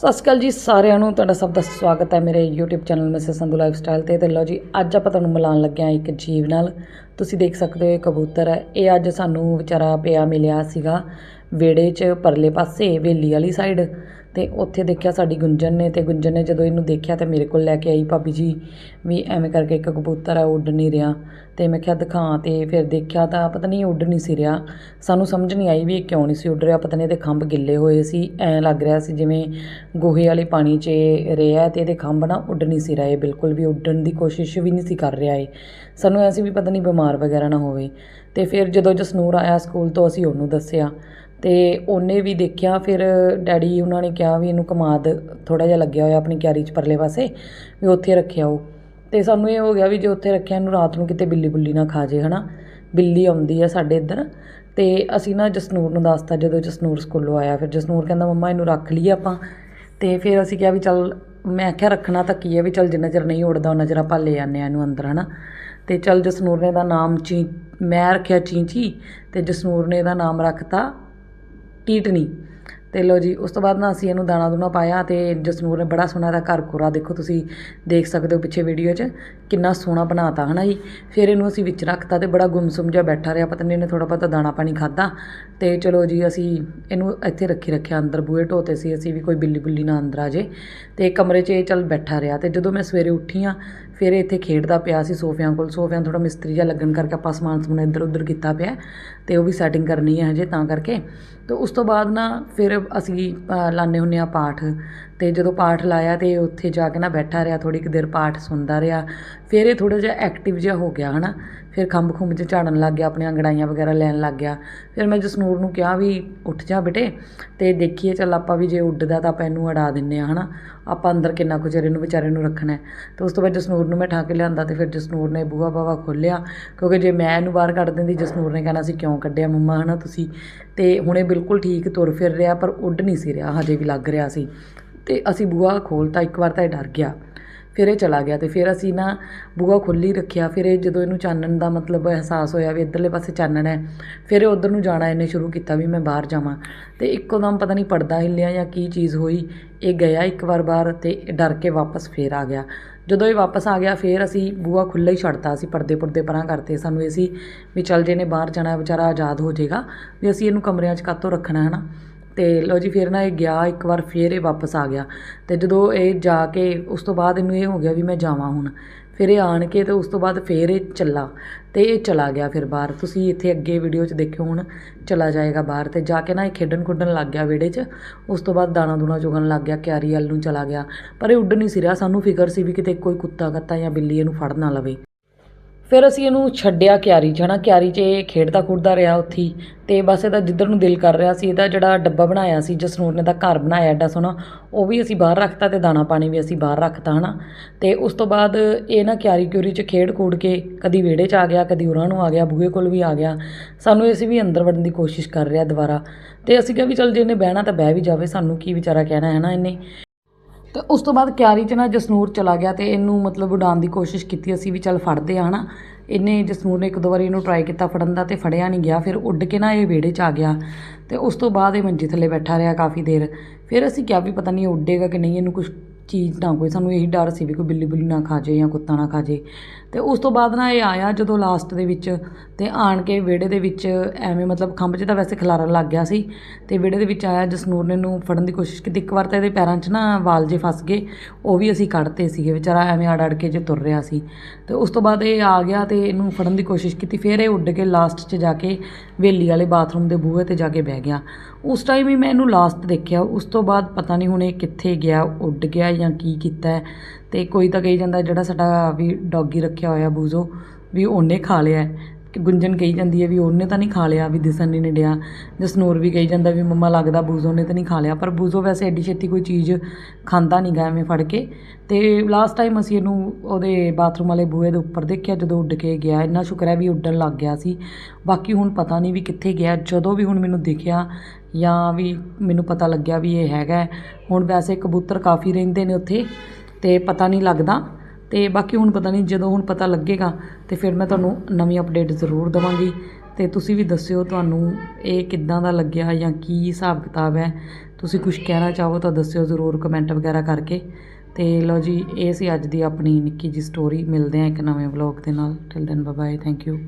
ਸਤਿ ਸ਼੍ਰੀ ਅਕਾਲ ਜੀ ਸਾਰਿਆਂ ਨੂੰ, ਤੁਹਾਡਾ ਸਭ ਦਾ ਸਵਾਗਤ ਹੈ ਮੇਰੇ YouTube channel Mrs Sandhu lifestyle ਤੇ। ਤੇ ਲਓ ਜੀ, ਅੱਜ ਆਪਾਂ ਤੁਹਾਨੂੰ ਮਿਲਾਉਣ ਲੱਗੇ ਹਾਂ ਇੱਕ ਜੀਵ ਨਾਲ। ਤੁਸੀਂ ਦੇਖ ਸਕਦੇ ਹੋ ਇਹ ਕਬੂਤਰ ਹੈ। ਇਹ ਅੱਜ ਸਾਨੂੰ ਵਿਚਾਰਾ ਪਿਆ ਮਿਲਿਆ ਸੀਗਾ ਵਿਹੜੇ 'ਚ ਪਰਲੇ ਪਾਸੇ ਵੇਲੀ ਵਾਲੀ ਸਾਈਡ ਤੇ ਉੱਥੇ ਦੇਖਿਆ ਸਾਡੀ ਗੁੰਜਨ ਨੇ ਤੇ ਗੁੰਜਨ ਨੇ ਜਦੋਂ ਇਹਨੂੰ ਦੇਖਿਆ ਤੇ ਮੇਰੇ ਕੋਲ ਲੈ ਕੇ ਆਈ ਭਾਬੀ ਜੀ ਵੀ ਐਵੇਂ ਕਰਕੇ ਇੱਕ ਕਬੂਤਰ ਹੈ ਉੱਡ ਨਹੀਂ ਰਿਹਾ। ਤੇ ਮੈਂ ਕਿਹਾ ਦਿਖਾ ਤੇ ਫਿਰ ਦੇਖਿਆ ਤਾਂ ਪਤਾ ਨਹੀਂ ਉੱਡ ਨਹੀਂ ਸੀ ਰਿਹਾ। ਸਾਨੂੰ ਸਮਝ ਨਹੀਂ ਆਈ ਵੀ ਇਹ ਕਿਉਂ ਨਹੀਂ ਸੀ ਉੱਡ ਰਿਹਾ। ਪਤਾ ਨਹੀਂ ਇਹਦੇ ਖੰਭ ਗਿੱਲੇ ਹੋਏ ਸੀ, ਐਂ ਲੱਗ ਰਿਹਾ ਸੀ ਜਿਵੇਂ ਗੋਹੇ ਵਾਲੇ ਪਾਣੀ 'ਚ ਰਿਹਾ ਤੇ ਇਹਦੇ ਖੰਭ ਨਾ ਉੱਡ ਨਹੀਂ ਸੀ ਰਹੇ। ਬਿਲਕੁਲ ਵੀ ਉੱਡਣ ਦੀ ਕੋਸ਼ਿਸ਼ ਵੀ ਨਹੀਂ ਸੀ ਕਰ ਰਿਹਾ ਇਹ। ਸਾਨੂੰ ਐਸੀ ਵੀ ਪਤਾ ਨਹੀਂ ਬਿਮਾਰ ਵਗੈਰਾ ਨਾ ਹੋਵੇ। ਤੇ ਫਿਰ ਜਦੋਂ ਜਸਨੂਰ ਆਇਆ ਸਕੂਲ ਤੋਂ ਅਸੀਂ ਉਹਨੂੰ ਦੱਸਿਆ। ਤੇ ਉਹਨੇ ਵੀ ਦੇਖਿਆ, ਫਿਰ ਡੈਡੀ ਉਹਨਾਂ ਨੇ ਕਿਹਾ ਵੀ ਇਹਨੂੰ ਕਮਾਦ ਥੋੜਾ ਜਿਹਾ ਲੱਗਿਆ ਹੋਇਆ ਆਪਣੀ ਕਿਆਰੀ 'ਚ ਪਰਲੇ ਪਾਸੇ ਵੀ ਉੱਥੇ ਰੱਖਿਆ ਉਹ। ਤੇ ਸਾਨੂੰ ਇਹ ਹੋ ਗਿਆ ਵੀ ਜੇ ਉੱਥੇ ਰੱਖਿਆ ਇਹਨੂੰ ਰਾਤ ਨੂੰ ਕਿਤੇ ਬਿੱਲੀ ਬੁੱਲੀ ਨਾ ਖਾ ਜੇ, ਹਨਾ? ਬਿੱਲੀ ਆਉਂਦੀ ਆ ਸਾਡੇ ਇੱਧਰ। ਤੇ ਅਸੀਂ ਨਾ ਜਸਨੂਰ ਨੂੰ ਦੱਸਤਾ ਜਦੋਂ ਜਸਨੂਰ ਸਕੂਲੋਂ ਆਇਆ, ਫਿਰ ਜਸਨੂਰ ਕਹਿੰਦਾ, ਮੰਮਾ, ਇਹਨੂੰ ਰੱਖ ਲਈਏ ਆਪਾਂ। ਤੇ ਫਿਰ ਅਸੀਂ ਕਿਹਾ ਵੀ ਚੱਲ, ਮੈਂ ਆਖਿਆ, ਰੱਖਣਾ ਤਾਂ ਕੀ ਹੈ ਵੀ ਚੱਲ ਜਿੰਨਾ ਚਿਰ ਨਹੀਂ ਉੜਦਾ ਉਹਨਾਂ ਚਿਰ ਆਪਾਂ ਲੈ ਆਨੇ ਆ ਇਹਨੂੰ ਅੰਦਰ, ਹਨਾ? ਤੇ ਚੱਲ ਜਸਨੂਰ ਨੇ ਇਹਦਾ ਨਾਮ ਚੀ, ਮੈਂ ਰੱਖਿਆ ਚੀਂਚੀ ਤੇ ਜਸਨੂਰ ਨੇ ਇਹਦਾ ਨਾਮ ਰੱਖਤਾ ਟੀਟਨੀ। ਤੇ ਲੋ ਜੀ, ਉਸ ਤੋਂ ਬਾਅਦ ਨਾ ਅਸੀਂ ਇਹਨੂੰ ਦਾਣਾ ਦੂਣਾ ਪਾਇਆ ਤੇ ਜਸਨੂਰ ਨੇ ਬੜਾ ਸੋਹਣਾ ਦਾ ਘਰ ਕੋਰਾ ਦੇਖੋ ਤੁਸੀਂ, ਦੇਖ ਸਕਦੇ ਹੋ ਪਿੱਛੇ ਵੀਡੀਓ 'ਚ, ਕਿੰਨਾ ਸੋਹਣਾ ਬਣਾਤਾ, ਹਨਾ ਜੀ? ਫਿਰ ਇਹਨੂੰ ਅਸੀਂ ਵਿੱਚ ਰੱਖਤਾ ਤੇ ਬੜਾ ਗੁੰਮਸੁਮ ਜਿਹਾ ਬੈਠਾ ਰਿਹਾ, ਪਤਾ ਨਹੀਂ ਇਹਨੇ ਥੋੜਾ ਬਹੁਤਾ ਦਾਣਾ ਪਾਣੀ ਖਾਦਾ ਤੇ ਚਲੋ ਜੀ, ਅਸੀਂ ਇਹਨੂੰ ਇੱਥੇ ਰੱਖੀ ਰੱਖਿਆ ਅੰਦਰ ਬੂਹੇ ਢੋਤੇ ਸੀ, ਅਸੀਂ ਵੀ ਕੋਈ ਬਿੱਲੀ ਬੁੱਲੀ ਨਾ ਅੰਦਰ ਆ ਜੇ ਤੇ ਕਮਰੇ 'ਚ ਇਹ ਚੱਲ ਬੈਠਾ ਰਿਹਾ ਤੇ ਜਦੋਂ ਮੈਂ ਸਵੇਰੇ ਉੱਠੀ ਆ ਫਿਰ ਇਹ ਇੱਥੇ ਖੇਡਦਾ ਪਿਆ ਸੀ ਸੋਫਿਆਂ ਕੋਲ, ਸੋਫਿਆਂ ਥੋੜਾ ਮਿਸਤਰੀ ਜਿਹਾ ਲੱਗਣ ਕਰਕੇ ਆਪਾਂ ਸਮਾਨ ਸਮੂਨ ਇੱਧਰ ਉੱਧਰ ਕੀਤਾ ਪਿਆ ਤੇ ਉਹ ਵੀ ਸੈਟਿੰਗ ਕਰਨੀ ਹੈ ਹਜੇ ਤਾਂ ਕਰਕੇ ਤੇ ਉਸ ਤੋਂ ਬਾਅਦ ਨਾ ਫਿਰ ਅਸੀਂ ਲਾਉਂਦੇ ਹੁੰਦੇ ਹਾਂ ਪਾਠ। ਅਤੇ ਜਦੋਂ ਪਾਠ ਲਾਇਆ ਤੇ ਉੱਥੇ ਜਾ ਕੇ ਨਾ ਬੈਠਾ ਰਿਹਾ, ਥੋੜ੍ਹੀ ਕੁ ਦੇਰ ਪਾਠ ਸੁਣਦਾ ਰਿਹਾ। ਫਿਰ ਇਹ ਥੋੜ੍ਹਾ ਜਿਹਾ ਐਕਟਿਵ ਜਿਹਾ ਹੋ ਗਿਆ ਹੈ ਨਾ ਫਿਰ ਖੰਭ ਖੁੰਭ 'ਚ ਝਾੜਨ ਲੱਗ ਗਿਆ, ਆਪਣੀਆਂ ਅੰਗੜਾਈਆਂ ਵਗੈਰਾ ਲੈਣ ਲੱਗ ਗਿਆ। ਫਿਰ ਮੈਂ ਜਸਨੂਰ ਨੂੰ ਕਿਹਾ ਵੀ ਉੱਠ ਜਾ ਬੇਟੇ। ਅਤੇ ਦੇਖੀਏ, ਚੱਲ ਆਪਾਂ ਵੀ ਜੇ ਉੱਡਦਾ ਤਾਂ ਆਪਾਂ ਇਹਨੂੰ ਅੜਾ ਦਿੰਨੇ ਆ ਹਨਾ। ਆਪਾਂ ਅੰਦਰ ਕਿੰਨਾ ਕੁ ਚਿਰ ਇਹਨੂੰ, ਵਿਚਾਰੇ ਨੂੰ ਰੱਖਣਾ ਹੈ। ਤੇ ਉਸ ਤੋਂ ਬਾਅਦ ਜਸਨੂਰ ਨੂੰ ਮੈਂ ਠਾ ਕੇ ਲਿਆਂਦਾ ਤੇ ਫਿਰ ਜਸਨੂਰ ਨੇ ਬੂਹਾ ਬਾਵਾ ਖੋਲ੍ਹਿਆ। ਕਿਉਂਕਿ ਜੇ ਮੈਂ ਇਹਨੂੰ ਬਾਹਰ ਕੱਢ ਦਿੰਦੀ, ਜਸਨੂਰ ਨੇ ਕਹਿਣਾ ਸੀ ਕਿਉਂ ਕੱਢਿਆ ਮੰਮਾ, ਹਨਾ ਤੁਸੀਂ? ਤੇ ਇਹ ਬਿਲਕੁਲ ਠੀਕ ਤੁਰ ਫਿਰ ਰਿਹਾ, ਪਰ ਉੱਡ ਨਹੀਂ ਸੀ ਰਿਹਾ, ਹਜੇ ਵੀ ਲੱਗ ਰਿਹਾ ਸੀ। ਤੇ ਅਸੀਂ ਬੂਹਾ ਖੋਲਤਾ, ਇੱਕ ਵਾਰ ਤਾਂ ਇਹ ਡਰ ਗਿਆ। ਫਿਰ ਇਹ ਚਲਾ ਗਿਆ ਤੇ ਫਿਰ ਅਸੀਂ ਨਾ ਬੂਹਾ ਖੁੱਲੀ ਰੱਖਿਆ, ਫਿਰ ਇਹ ਜਦੋਂ ਇਹਨੂੰ ਚਾਨਣ ਦਾ ਮਤਲਬ ਅਹਿਸਾਸ ਹੋਇਆ ਵੀ ਇੱਧਰਲੇ ਪਾਸੇ ਚਾਨਣ ਹੈ, ਫਿਰ ਇਹ ਉਧਰ ਨੂੰ ਜਾਣਾ, ਇਹਨੇ ਸ਼ੁਰੂ ਕੀਤਾ ਵੀ ਮੈਂ ਬਾਹਰ ਜਾਵਾਂ। ਤੇ ਇੱਕੋ ਦਮ ਪਤਾ ਨਹੀਂ ਪਰਦਾ ਹਿੱਲਿਆ ਜਾਂ ਕੀ ਚੀਜ਼ ਹੋਈ, ਇਹ ਗਿਆ ਇੱਕ ਵਾਰ ਬਾਹਰ ਤੇ ਡਰ ਕੇ ਵਾਪਸ ਫੇਰ ਆ ਗਿਆ। ਜਦੋਂ ਇਹ ਵਾਪਸ ਆ ਗਿਆ, ਫੇਰ ਅਸੀਂ ਬੂਹਾ ਖੁੱਲ੍ਹਾ ਹੀ ਛੱਡਤਾ, ਅਸੀਂ ਪਰਦੇ ਪੁਰਦੇ ਪਰਾਂ ਕਰਤੇ। ਸਾਨੂੰ ਇਹ ਸੀ ਵੀ ਚੱਲ ਜੇ ਨੇ ਬਾਹਰ ਜਾਣਾ ਵਿਚਾਰਾ ਆਜ਼ਾਦ ਹੋ ਜਾਏਗਾ, ਵੀ ਅਸੀਂ ਇਹਨੂੰ ਕਮਰਿਆਂ 'ਚ ਕਾਤੋਂ ਰੱਖਣਾ ਹੈ ਨਾ ਤੇ ਲਓ ਜੀ ਫਿਰ ਨਾ ਇਹ ਗਿਆ, ਇੱਕ ਵਾਰ ਫਿਰ ਇਹ ਵਾਪਸ ਆ ਗਿਆ। ਤੇ ਜਦੋਂ ਇਹ ਜਾ ਕੇ, ਉਸ ਤੋਂ ਬਾਅਦ ਇਹਨੂੰ ਇਹ ਹੋ ਗਿਆ ਵੀ ਮੈਂ ਜਾਵਾਂ ਹੁਣ। ਫਿਰ ਇਹ ਆਣ ਕੇ ਤੇ ਉਸ ਤੋਂ ਬਾਅਦ ਫਿਰ ਇਹ ਚੱਲਾ ਤੇ ਇਹ ਚਲਾ ਗਿਆ ਫਿਰ ਬਾਹਰ। ਤੁਸੀਂ ਇੱਥੇ ਅੱਗੇ ਵੀਡੀਓ 'ਚ ਦੇਖਿਓ ਹੁਣ, ਚਲਾ ਜਾਏਗਾ ਬਾਹਰ ਤੇ ਜਾ ਕੇ ਨਾ ਇਹ ਖੇਡਣ ਖੁੱਡਣ ਲੱਗ ਗਿਆ ਵਿਹੜੇ 'ਚ। ਉਸ ਤੋਂ ਬਾਅਦ ਦਾਣਾ ਦੂਣਾ ਚੁਗਣ ਲੱਗ ਗਿਆ, ਕਿਆਰੀ ਵੱਲ ਨੂੰ ਚਲਾ ਗਿਆ। ਪਰ ਇਹ ਉੱਡ ਨਹੀਂ ਸੀ ਰਿਹਾ, ਸਾਨੂੰ ਫਿਕਰ ਸੀ ਵੀ ਕਿਤੇ ਕੋਈ ਕੁੱਤਾ ਕੱਤਾ ਜਾਂ ਬਿੱਲੀ ਇਹਨੂੰ ਫੜ ਨਾ ਲਵੇ। ਫਿਰ ਅਸੀਂ ਇਹਨੂੰ ਛੱਡਿਆ ਕਿਆਰੀ 'ਚ ਹੈ ਨਾ ਕਿਆਰੀ 'ਚ ਇਹ ਖੇਡਦਾ ਖੁੱਡਦਾ ਰਿਹਾ ਉੱਥੇ ਅਤੇ ਬਸ ਇਹਦਾ ਜਿੱਧਰ ਨੂੰ ਦਿਲ ਕਰ ਰਿਹਾ ਸੀ, ਇਹਦਾ ਜਿਹੜਾ ਡੱਬਾ ਬਣਾਇਆ ਸੀ, ਜਸਨੂਰ ਨੇ ਦਾ ਘਰ ਬਣਾਇਆ ਐਡਾ ਸੋਹਣਾ, ਉਹ ਵੀ ਅਸੀਂ ਬਾਹਰ ਰੱਖਤਾ ਅਤੇ ਦਾਣਾ ਪਾਣੀ ਵੀ ਅਸੀਂ ਬਾਹਰ ਰੱਖਤਾ ਹੈ ਨਾ ਅਤੇ ਉਸ ਤੋਂ ਬਾਅਦ ਇਹ ਨਾ ਕਿਆਰੀ ਕਿਉਰੀ 'ਚ ਖੇਡ ਖੂਡ ਕੇ ਕਦੀ ਵਿਹੜੇ 'ਚ ਆ ਗਿਆ, ਕਦੀ ਉਰਾਂ ਨੂੰ ਆ ਗਿਆ, ਬੂਹੇ ਕੋਲ ਵੀ ਆ ਗਿਆ। ਸਾਨੂੰ ਇਹ ਵੀ ਅੰਦਰ ਵੜਨ ਦੀ ਕੋਸ਼ਿਸ਼ ਕਰ ਰਿਹਾ ਦੁਬਾਰਾ। ਅਤੇ ਅਸੀਂ ਕਿਹਾ ਵੀ ਚੱਲ ਜੇ ਇਹਨੇ ਬਹਿਣਾ ਤਾਂ ਬਹਿ ਵੀ ਜਾਵੇ, ਸਾਨੂੰ ਕੀ ਵਿਚਾਰਾ ਕਹਿਣਾ ਹੈ ਨਾ ਇਹਨੇ। ਤੇ ਉਸ ਤੋਂ ਬਾਅਦ ਕਿਆਰੀ 'ਚ ਨਾ ਜਸਨੂਰ ਚਲਾ ਗਿਆ ਤੇ ਇਹਨੂੰ ਮਤਲਬ ਉਡਾਉਣ ਦੀ ਕੋਸ਼ਿਸ਼ ਕੀਤੀ, ਅਸੀਂ ਵੀ ਚੱਲ ਫੜਦੇ ਆ ਹਨਾ। ਇਹਨੇ ਜਸਨੂਰ ਨੇ ਇੱਕ ਦੋ ਵਾਰੀ ਇਹਨੂੰ ਟਰਾਈ ਕੀਤਾ ਫੜਨ ਦਾ ਤੇ ਫੜਿਆ ਨਹੀਂ ਗਿਆ, ਫਿਰ ਉੱਡ ਕੇ ਨਾ ਇਹ ਵਿਹੜੇ 'ਚ ਆ ਗਿਆ। ਤੇ ਉਸ ਤੋਂ ਬਾਅਦ ਇਹ ਮੰਜੀ ਥੱਲੇ ਬੈਠਾ ਰਿਹਾ ਕਾਫੀ ਦੇਰ। ਫਿਰ ਅਸੀਂ ਕਿਹਾ ਵੀ ਪਤਾ ਨਹੀਂ ਇਹ ਉੱਡੇਗਾ ਕਿ ਨਹੀਂ, ਇਹਨੂੰ ਕੁਝ ਚੀਜ਼ ਨਾ ਕੋਈ ਸਾਨੂੰ ਇਹੀ ਡਰ ਸੀ ਵੀ ਕੋਈ ਬਿੱਲੀ ਬੁੱਲੀ ਨਾ ਖਾ ਜੇ ਜਾਂ ਕੁੱਤਾ ਨਾ ਖਾ ਜੇ। ਤੇ ਉਸ ਤੋਂ ਬਾਅਦ ਨਾ ਇਹ ਆਇਆ ਜਦੋਂ ਲਾਸਟ ਦੇ ਵਿੱਚ ਤੇ ਆਣ ਕੇ ਵਿਹੜੇ ਦੇ ਵਿੱਚ ਐਵੇਂ ਮਤਲਬ ਖੰਭ 'ਚ ਤਾਂ ਵੈਸੇ ਖਿਲਾਰਨ ਲੱਗ ਗਿਆ ਸੀ ਤੇ ਵਿਹੜੇ ਦੇ ਵਿੱਚ ਆਇਆ ਜਸਨੂਰ ਨੇ ਇਹਨੂੰ ਫੜਨ ਦੀ ਕੋਸ਼ਿਸ਼ ਕੀਤੀ। ਇੱਕ ਵਾਰ ਤਾਂ ਇਹਦੇ ਪੈਰਾਂ 'ਚ ਨਾ ਵਾਲ ਜੇ ਫਸ ਗਏ, ਉਹ ਵੀ ਅਸੀਂ ਕੱਢਤੇ ਸੀਗੇ, ਵਿਚਾਰਾ ਐਵੇਂ ਅੜ ਅੜ ਕੇ ਜੇ ਤੁਰ ਰਿਹਾ ਸੀ। ਤੇ ਉਸ ਤੋਂ ਬਾਅਦ ਇਹ ਆ ਗਿਆ ਤੇ ਇਹਨੂੰ ਫੜਨ ਦੀ ਕੋਸ਼ਿਸ਼ ਕੀਤੀ, ਫਿਰ ਇਹ ਉੱਡ ਕੇ ਲਾਸਟ 'ਚ ਜਾ ਕੇ ਵੇਲੀ ਵਾਲੇ ਬਾਥਰੂਮ ਦੇ ਬੂਹੇ ਤੇ ਜਾ ਕੇ ਬਹਿ ਗਿਆ। ਉਸ ਟਾਈਮ ਹੀ ਮੈਂ ਇਹਨੂੰ ਲਾਸਟ ਦੇਖਿਆ, ਉਸ ਤੋਂ ਬਾਅਦ ਪਤਾ ਨਹੀਂ ਹੁਣ ਇਹ ਕਿੱਥੇ ਗਿਆ, ਉੱਡ ਗਿਆ ਜਾਂ ਕੀ ਕੀਤਾ ਹੈ। ਤੇ ਕੋਈ ਤਾਂ ਕਹੀ ਜਾਂਦਾ ਜਿਹੜਾ ਸਾਡਾ ਵੀ ਡੌਗੀ ਰੱਖਿਆ ਹੋਇਆ ਬੂਜ਼ੋ, ਵੀ ਉਹਨੇ ਖਾ ਲਿਆ ਕਿ ਗੁੰਜਨ ਕਹੀ ਜਾਂਦੀ ਹੈ ਵੀ ਉਹਨੇ ਤਾਂ ਨਹੀਂ ਖਾ ਲਿਆ, ਵੀ ਦਿਸਣ ਨਹੀਂ ਨਿੜਿਆ ਜਸਨੂਰ ਵੀ ਕਹੀ ਜਾਂਦਾ ਵੀ ਮੰਮਾ ਲੱਗਦਾ ਬੂਜ਼ੋ ਨੇ ਤਾਂ ਨਹੀਂ ਖਾ ਲਿਆ। ਪਰ ਬੂਜ਼ੋ ਵੈਸੇ ਐਡੀ ਛੇਤੀ ਕੋਈ ਚੀਜ਼ ਖਾਂਦਾ ਨਹੀਂ ਗਾ, ਐਵੇਂ ਫੜ ਕੇ। ਤੇ ਲਾਸਟ ਟਾਈਮ ਅਸੀਂ ਇਹਨੂੰ ਉਹਦੇ ਬਾਥਰੂਮ ਵਾਲੇ ਬੂਹੇ ਦੇ ਉੱਪਰ ਦੇਖਿਆ, ਜਦੋਂ ਉੱਡ ਕੇ ਗਿਆ, ਇੰਨਾ ਸ਼ੁਕਰ ਹੈ ਵੀ ਉੱਡਣ ਲੱਗ ਗਿਆ ਸੀ। ਬਾਕੀ ਹੁਣ ਪਤਾ ਨਹੀਂ ਵੀ ਕਿੱਥੇ ਗਿਆ। ਜਦੋਂ ਵੀ ਹੁਣ ਮੈਨੂੰ ਦਿਖਿਆ ਜਾਂ ਵੀ ਮੈਨੂੰ ਪਤਾ ਲੱਗਿਆ ਵੀ ਇਹ ਹੈਗਾ ਹੁਣ ਵੈਸੇ ਕਬੂਤਰ ਕਾਫੀ ਰਹਿੰਦੇ ਨੇ ਉੱਥੇ ਤੇ ਪਤਾ ਨਹੀਂ ਲੱਗਦਾ। ਤੇ ਬਾਕੀ ਹੁਣ ਪਤਾ ਨਹੀਂ ਜਦੋਂ ਹੁਣ ਪਤਾ ਲੱਗੇਗਾ ਤੇ ਫਿਰ ਮੈਂ ਤੁਹਾਨੂੰ ਨਵੀਂ ਅਪਡੇਟ ਜ਼ਰੂਰ ਦਵਾਂਗੀ। ਤੇ ਤੁਸੀਂ ਵੀ ਦੱਸਿਓ ਤੁਹਾਨੂੰ ਇਹ ਕਿੱਦਾਂ ਦਾ ਲੱਗਿਆ ਜਾਂ ਕੀ ਹਿਸਾਬ ਕਿਤਾਬ ਹੈ। ਤੁਸੀਂ ਕੁਝ ਕਹਿਣਾ ਚਾਹੋ ਤਾਂ ਦੱਸਿਓ ਜ਼ਰੂਰ ਕਮੈਂਟ ਵਗੈਰਾ ਕਰਕੇ। ਤੇ ਲਓ ਜੀ, ਇਹ ਸੀ ਅੱਜ ਦੀ ਆਪਣੀ ਨਿੱਕੀ ਜੀ ਸਟੋਰੀ ਮਿਲਦੇ ਆ ਇੱਕ ਨਵੇਂ ਵਲੌਗ ਦੇ ਨਾਲ। Till then bye thank you